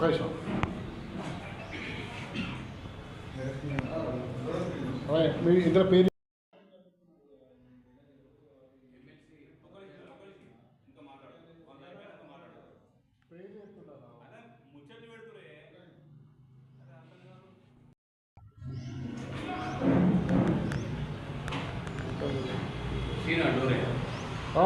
ఒక్క రైట్. మీ ఇద్దరు పేరు ఆ,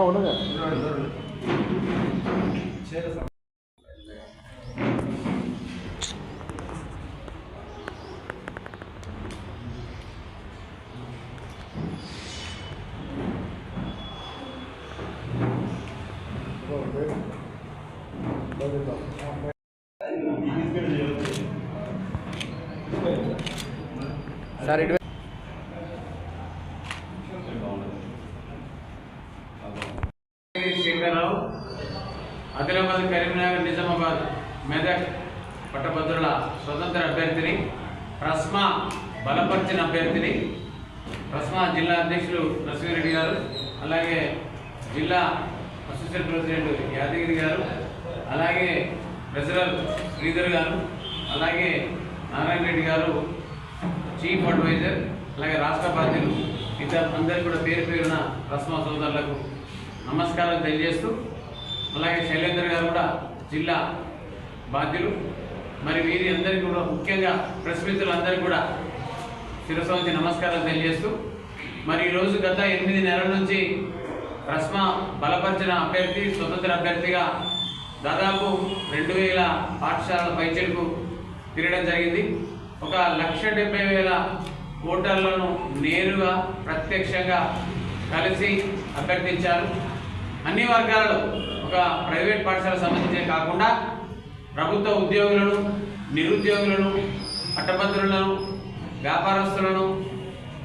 సార్ ఇటు శేఖరరావు ఆదిలాబాద్ కరీంనగర్ నిజామాబాద్ మెదక్ పట్టభద్రుల స్వతంత్ర అభ్యర్థిని ప్రస్మా బలపరిచిన అభ్యర్థిని ప్రస్మా జిల్లా అధ్యక్షులు నరసింహారెడ్డి గారు అలాగే జిల్లా అసోసియేట్ ప్రెసిడెంట్ యాదగిరి గారు అలాగే ట్రెజరర్ శ్రీధర్ గారు అలాగే నారాయణ రెడ్డి గారు చీఫ్ అడ్వైజర్ అలాగే రాష్ట్ర బాధ్యులు ఇతర అందరికీ కూడా పేరు పేరున రస్మా సోదరులకు నమస్కారం తెలియజేస్తూ అలాగే శైలేంద్ర గారు కూడా జిల్లా బాధ్యులు. మరి వీరి అందరికీ కూడా ముఖ్యంగా ప్రెస్ మిత్రులందరికీ కూడా శిరస్సు నమస్కారం తెలియజేస్తూ మరి ఈరోజు గత ఎనిమిది నెలల నుంచి రస్మ బలపరిచిన అభ్యర్థి స్వతంత్ర అభ్యర్థిగా దాదాపు రెండు వేల పాఠశాలల పైచెలకు తిరగడం జరిగింది. ఒక లక్ష డెబ్బై వేల ఓటర్లను నేరుగా ప్రత్యక్షంగా కలిసి అభ్యర్థించారు. అన్ని వర్గాలలో ఒక ప్రైవేట్ పాఠశాల సంబంధించే కాకుండా ప్రభుత్వ ఉద్యోగులను నిరుద్యోగులను పట్టభద్రులను వ్యాపారస్తులను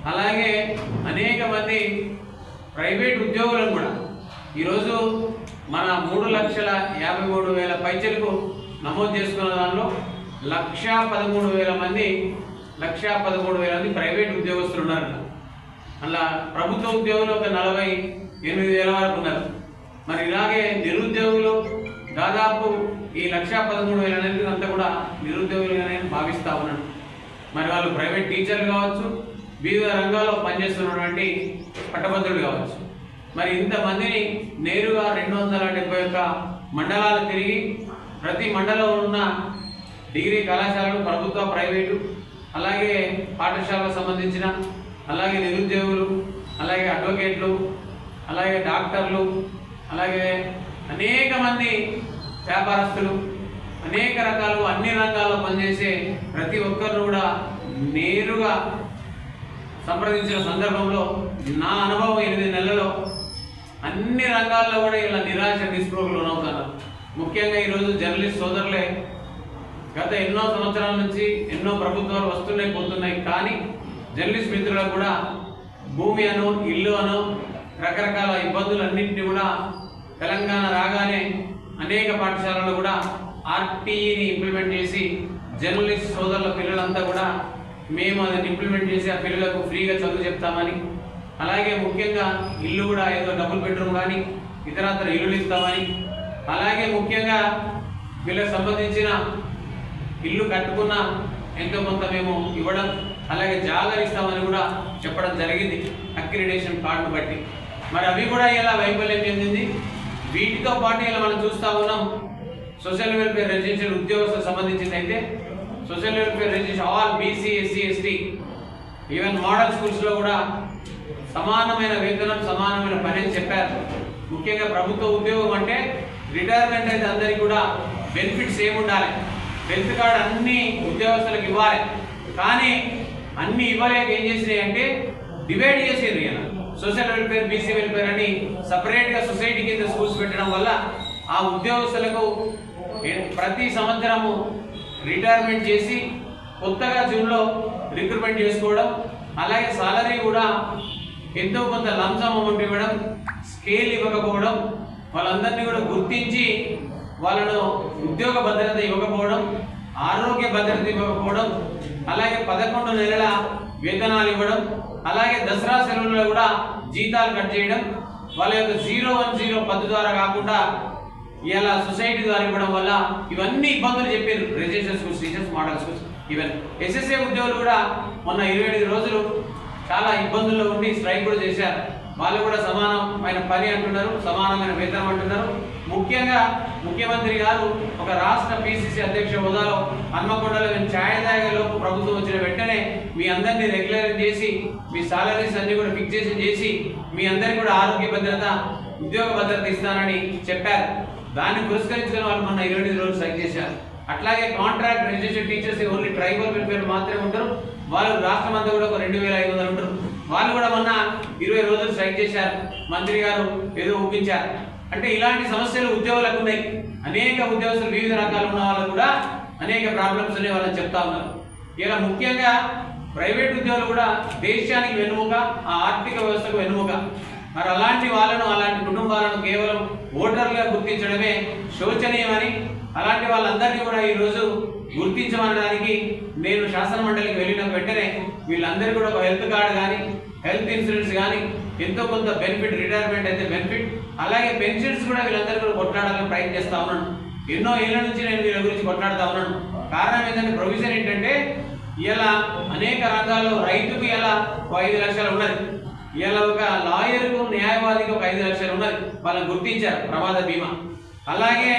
అలాగే అనేక మంది ప్రైవేట్ ఉద్యోగులను కూడా. ఈరోజు మన మూడు లక్షల యాభై మూడు వేల పైచలకు నమోదు చేసుకున్న దానిలో లక్ష పదమూడు వేల మంది లక్ష పదమూడు వేల మంది ప్రైవేట్ ఉద్యోగస్తులు ఉన్నారు అలా ప్రభుత్వ ఉద్యోగులు ఒక నలభై ఎనిమిది వేల వరకు ఉన్నారు. మరి ఇలాగే నిరుద్యోగులు దాదాపు ఈ లక్ష పదమూడు వేల అనేది అంతా కూడా నిరుద్యోగులుగానే భావిస్తా ఉన్నాను మరి వాళ్ళు ప్రైవేట్ టీచర్లు కావచ్చు వివిధ రంగాల్లో పనిచేస్తున్నటువంటి పట్టభద్రులు కావచ్చు. మరి ఇంతమందిని నేరుగా రెండు వందల డెబ్బై ఒక్క మండలాలు తిరిగి ప్రతి మండలంలో ఉన్న డిగ్రీ కళాశాలలు ప్రభుత్వ ప్రైవేటు అలాగే పాఠశాలకు సంబంధించిన అలాగే నిరుద్యోగులు అలాగే అడ్వకేట్లు అలాగే డాక్టర్లు అలాగే అనేక మంది వ్యాపారస్తులు అనేక రకాలు అన్ని రంగాల్లో పనిచేసే ప్రతి ఒక్కరు కూడా నేరుగా సంప్రదించిన సందర్భంలో నా అనుభవం ఎనిమిది నెలలో అన్ని రంగాల్లో కూడా ఇలా నిరాశ నిస్పృహలు లోనవుతున్నారు ముఖ్యంగా ఈరోజు జర్నలిస్ట్ సోదరులే గత ఎన్నో సంవత్సరాల నుంచి ఎన్నో ప్రభుత్వాలు వస్తున్నాయి పోతున్నాయి. కానీ జర్నలిస్ట్ మిత్రులకు కూడా భూమి అను ఇల్లు అను రకరకాల ఇబ్బందులన్నింటినీ కూడా తెలంగాణ రాగానే అనేక పాఠశాలలు కూడా ఆర్టీఈని ఇంప్లిమెంట్ చేసి జర్నలిస్ట్ సోదరుల పిల్లలంతా కూడా మేము అది ఇంప్లిమెంట్ చేసి ఆ పిల్లలకు ఫ్రీగా చదువు చెప్తామని అలాగే ముఖ్యంగా ఇల్లు కూడా ఏదో డబుల్ బెడ్రూమ్ కానీ ఇతరత్ర ఇల్లులు ఇస్తామని అలాగే ముఖ్యంగా వీళ్ళకి సంబంధించిన ఇల్లు కట్టుకున్న ఎంతో కొంత మేము ఇవ్వడం అలాగే జాగా ఇస్తామని కూడా చెప్పడం జరిగింది అక్రిడేషన్ కార్డు బట్టి. మరి అవి కూడా ఇలా వైఫల్యం చెందింది? వీటితో పాటు ఇలా మనం చూస్తా ఉన్నాం. సోషల్ వెల్ఫేర్ రెసిడెన్షియల్ ఉద్యోగస్తులకు సంబంధించింది అయితే social welfare residential all BC SC ST even model స్కూల్స్లో కూడా సమానమైన వేతనం సమానమైన పని అని చెప్పారు. ముఖ్యంగా ప్రభుత్వ ఉద్యోగం అంటే రిటైర్మెంట్ అయితే అందరికీ కూడా బెనిఫిట్స్ ఏమి ఉండాలి? హెల్త్ కార్డ్ అన్ని ఉద్యోగస్తులకు ఇవ్వాలి. కానీ అన్ని ఇవ్వలేక ఏం చేసినాయి అంటే డివైడ్ చేసేది ఈయన. సోషల్ వెల్ఫేర్ బీసీ వెల్ఫేర్ అని సపరేట్గా సొసైటీ కింద స్కూల్స్ పెట్టడం వల్ల ఆ ఉద్యోగస్తులకు ప్రతి సంవత్సరము రిటైర్మెంట్ చేసి కొత్తగా జూన్లో రిక్రూట్మెంట్ చేసుకోవడం అలాగే సాలరీ కూడా ఎంతో కొంత లంచం అమౌంట్ ఇవ్వడం స్కేల్ ఇవ్వకపోవడం వాళ్ళందరినీ కూడా గుర్తించి వాళ్ళను ఉద్యోగ భద్రత ఇవ్వకపోవడం ఆరోగ్య భద్రత ఇవ్వకపోవడం అలాగే పదకొండు నెలల వేతనాలు ఇవ్వడం అలాగే దసరా సెలవుల్లో కూడా జీతాలు కట్ చేయడం వాళ్ళ యొక్క జీరో వన్ జీరో పద్దు ద్వారా కాకుండా ఇలా సొసైటీ ద్వారా ఇవ్వడం వల్ల ఇవన్నీ ఇబ్బందులు చెప్పారు. Registration schools teachers model schools even SSA ఉద్యోగులు కూడా మొన్న ఇరవై ఎనిమిది రోజులు చాలా ఇబ్బందుల్లో ఉండి స్ట్రైక్ కూడా చేశారు. వాళ్ళు కూడా సమానమైన పని అంటున్నారు సమానమైన వేతనం అంటున్నారు. ముఖ్యంగా ముఖ్యమంత్రి గారు ఒక రాష్ట్ర పిసిసి అధ్యక్ష హోదాలో హన్మకొండలో మేము ప్రభుత్వం వచ్చిన వెంటనే మీ అందరినీ రెగ్యులర్ చేసి మీ సాలరీస్ అన్ని కూడా ఫిక్సేషన్ చేసి మీ అందరికీ కూడా ఆరోగ్య భద్రత ఉద్యోగ భద్రత ఇస్తానని చెప్పారు. దాన్ని పురస్కరించుకుని వాళ్ళు మొన్న ఇరవై ఎనిమిది రోజులు సైన్ చేశారు. అట్లాగే contract registered teachers only tribal welfare మాత్రమే ఉంటారు వాళ్ళు రాష్ట్రం అంతా కూడా ఒక రెండు వేల ఐదు వందలు ఉంటారు వాళ్ళు కూడా మొన్న ఇరవై రోజులు స్ట్రైక్ చేశారు. మంత్రి గారు ఏదో ఒప్పించారు. అంటే ఇలాంటి సమస్యలు ఉద్యోగులకు ఉన్నాయి. అనేక ఉద్యోగస్తులు వివిధ రకాలు ఉన్న వాళ్ళు కూడా అనేక ప్రాబ్లమ్స్ ఉన్నాయి వాళ్ళని చెప్తా ఉన్నారు. ఇలా ముఖ్యంగా ప్రైవేట్ ఉద్యోగులు కూడా దేశానికి వెనుముక ఆ ఆర్థిక వ్యవస్థకు వెనుముక మరి అలాంటి వాళ్ళను అలాంటి కుటుంబాలను కేవలం ఓటర్లుగా గుర్తించడమే శోచనీయమని అలాంటి వాళ్ళందరినీ కూడా ఈరోజు గుర్తించమనడానికి నేను శాసన మండలికి వెళ్ళిన వెంటనే వీళ్ళందరూ కూడా ఒక హెల్త్ కార్డు కానీ హెల్త్ ఇన్సూరెన్స్ కానీ ఎంతో కొంత బెనిఫిట్ రిటైర్మెంట్ అయితే బెనిఫిట్ అలాగే పెన్షన్స్ కూడా వీళ్ళందరూ కూడా కొట్లాడాలని ప్రయత్నిస్తా ఉన్నాను. ఎన్నో ఏళ్ళ నుంచి నేను వీళ్ళ గురించి కొట్లాడుతా ఉన్నాను. కారణం ఏంటంటే ప్రొవిజన్ ఏంటంటే ఇలా అనేక రంగాల్లో రైతుకు ఇలా ఒక ఐదు లక్షలు ఉన్నది. ఇలా ఒక లాయర్కు న్యాయవాదికి ఒక ఐదు లక్షలు ఉన్నది. వాళ్ళని గుర్తించారు ప్రమాద బీమా. అలాగే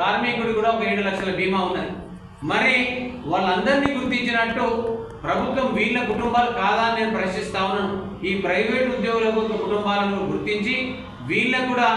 కార్మికుడు కూడా ఒక ఏడు లక్షల బీమా ఉన్నది. మరి వాళ్ళందరినీ గుర్తించినట్టు ప్రభుత్వం వీళ్ళ కుటుంబాలు కాదా అని నేను ప్రశ్నిస్తా ఉన్నాను. ఈ ప్రైవేట్ ఉద్యోగులకు కుటుంబాలను గుర్తించి వీళ్ళకు కూడా